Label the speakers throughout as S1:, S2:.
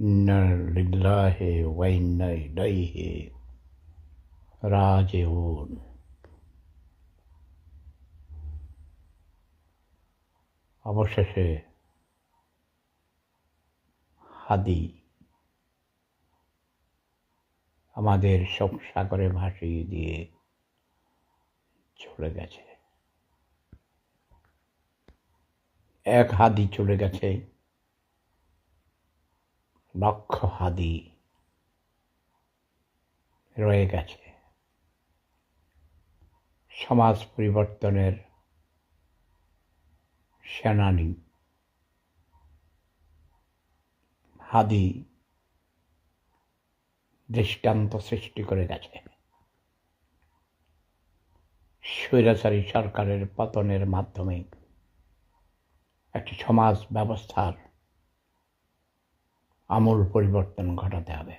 S1: إنا لله وإنا إليه راجعون অবশেষে হাদি আমাদের সব সাগরে ভাসিয়ে দিয়ে চলে গেছে এক হাদি চলে গেছে লক্ষ হাদি রয়ে গেছে। সমাজ পরিবর্তনের সেনানী। হাদি দৃষ্টান্ত সৃষ্টি করে গেছে। স্বৈরাচারী সরকারের পতনের মাধ্যমে একটি সমাজ ব্যবস্থার আমূল পরিবর্তন ঘটাতে হবে।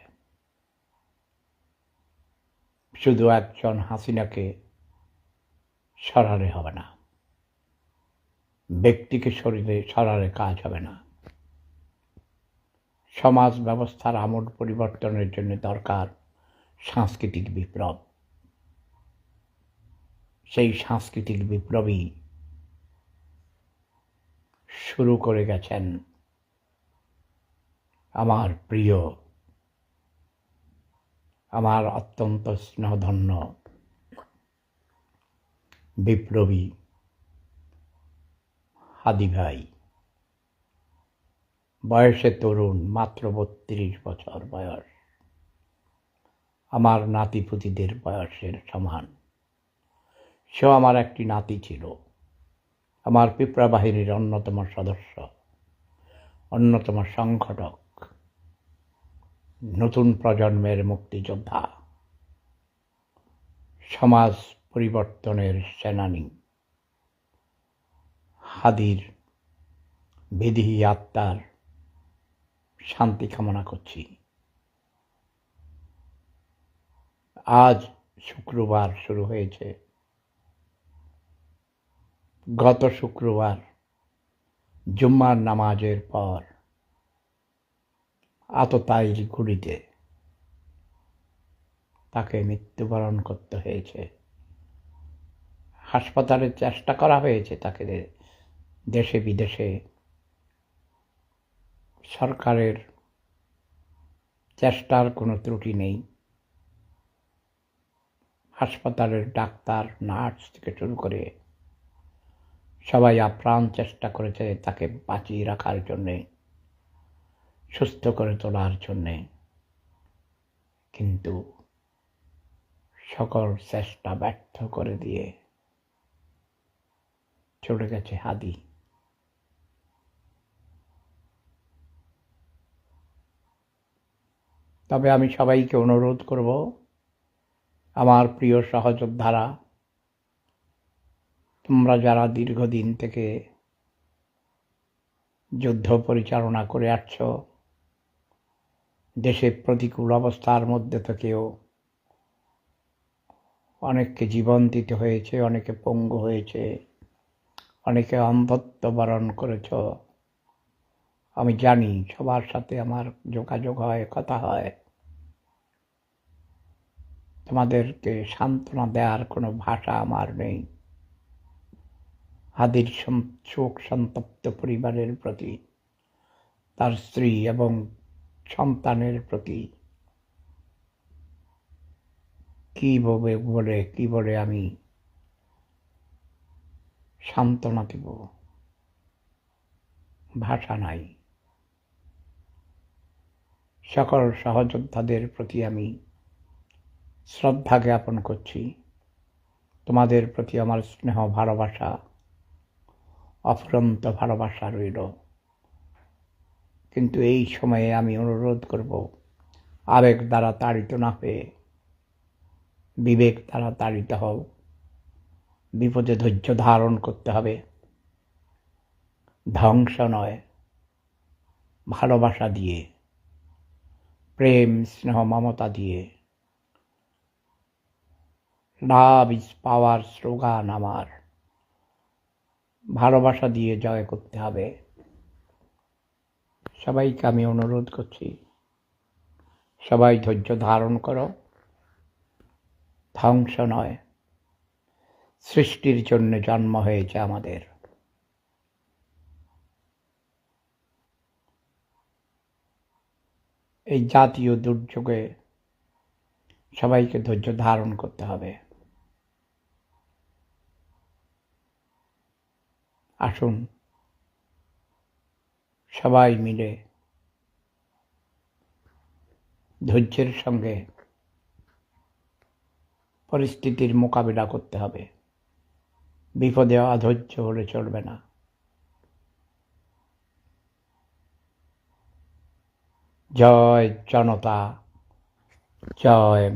S1: শুধু একজন হাসিনাকে সরালে হবে না, ব্যক্তিকে শরীরে সরালে কাজ হবে না। সমাজ ব্যবস্থার আমূল পরিবর্তনের জন্য দরকার সাংস্কৃতিক বিপ্লব। সেই সাংস্কৃতিক বিপ্লবই শুরু করে গেছেন আমার প্রিয়, আমার অত্যন্ত স্নেহধন্য বিপ্লবী হাদি ভাই। বয়সে তরুণ, মাত্র বত্রিশ বছর বয়স। আমার নাতিপুতিদের বয়সের সমান। সেও আমার একটি নাতি ছিল। আমার পিঁপড়া বাহিনীর অন্যতম সদস্য, অন্যতম সংগঠক। নতুন প্রজন্মের মুক্তিযোদ্ধা। সমাজ পরিবর্তনের সেনানী। হাদির বিধি আত্মার শান্তি কামনা করছি। আজ শুক্রবার শুরু হয়েছে। গত শুক্রবার জুম্মার নামাজের পর আততায়ীর গুলিতে তাকে মৃত্যুবরণ করতে হয়েছে। হাসপাতালে চেষ্টা করা হয়েছে তাকে দেশে বিদেশে। সরকারের চেষ্টার কোনো ত্রুটি নেই। হাসপাতালের ডাক্তার, নার্স থেকে শুরু করে সবাই আপ্রাণ চেষ্টা করেছে তাকে বাঁচিয়ে রাখার জন্যে। সুস্থ করে তোলার জন্যে। কিন্তু সকল চেষ্টা ব্যর্থ করে দিয়ে চলে গেছে হাদি। তবে আমি সবাইকে অনুরোধ করব, আমার প্রিয় সহযোদ্ধারা, তোমরা যারা দীর্ঘদিন থেকে যুদ্ধ পরিচালনা করে আসছ দেশের প্রতিকূল অবস্থার মধ্যে থেকেও অনেককে জীবন দিতে হয়েছে, অনেকে পঙ্গু হয়েছে, অনেকে অন্ধত্ব বরণ করেছ। আমি জানি সবার সাথে আমার যোগাযোগ হয়, কথা হয়। তোমাদেরকে সান্ত্বনা দেওয়ার কোনো ভাষা আমার নেই। হাদির শোক সন্তপ্ত পরিবারের প্রতি তার স্ত্রী এবং সন্তানের প্রতি। কি বলে বলে, কি বলে আমি সান্ত্বনা দেব? ভাষা নাই। সকল সহযোদ্ধাদের প্রতি আমি শ্রদ্ধা জ্ঞাপন করছি। তোমাদের প্রতি আমার স্নেহ, ভালোবাসা, অফুরন্ত ভালোবাসা রইল। কিন্তু এই সময়ে আমি অনুরোধ করব, আবেগ দ্বারা তাড়িত না হয়ে, বিবেক দ্বারা তাড়িত হও। বিপদে ধৈর্য ধারণ করতে হবে। ধ্বংস নয়, ভালোবাসা দিয়ে, প্রেম, স্নেহ, মমতা দিয়ে। লাভ ইজ পাওয়ার স্লোগান আমার। ভালোবাসা দিয়ে জয় করতে হবে। সবাইকে আমি অনুরোধ করছি, সবাই ধৈর্য ধারণ করো। ধ্বংস নয়, সৃষ্টির জন্য জন্ম হয়েছে আমাদের। এই জাতীয় দুর্যোগে সবাইকে ধৈর্য ধারণ করতে হবে। আসুন সবাই মিলে ধৈর্যের সঙ্গে পরিস্থিতির মোকাবিলা করতে হবে। বিপদে অধৈর্য হলে চলবে না। জয় জনতা, জয়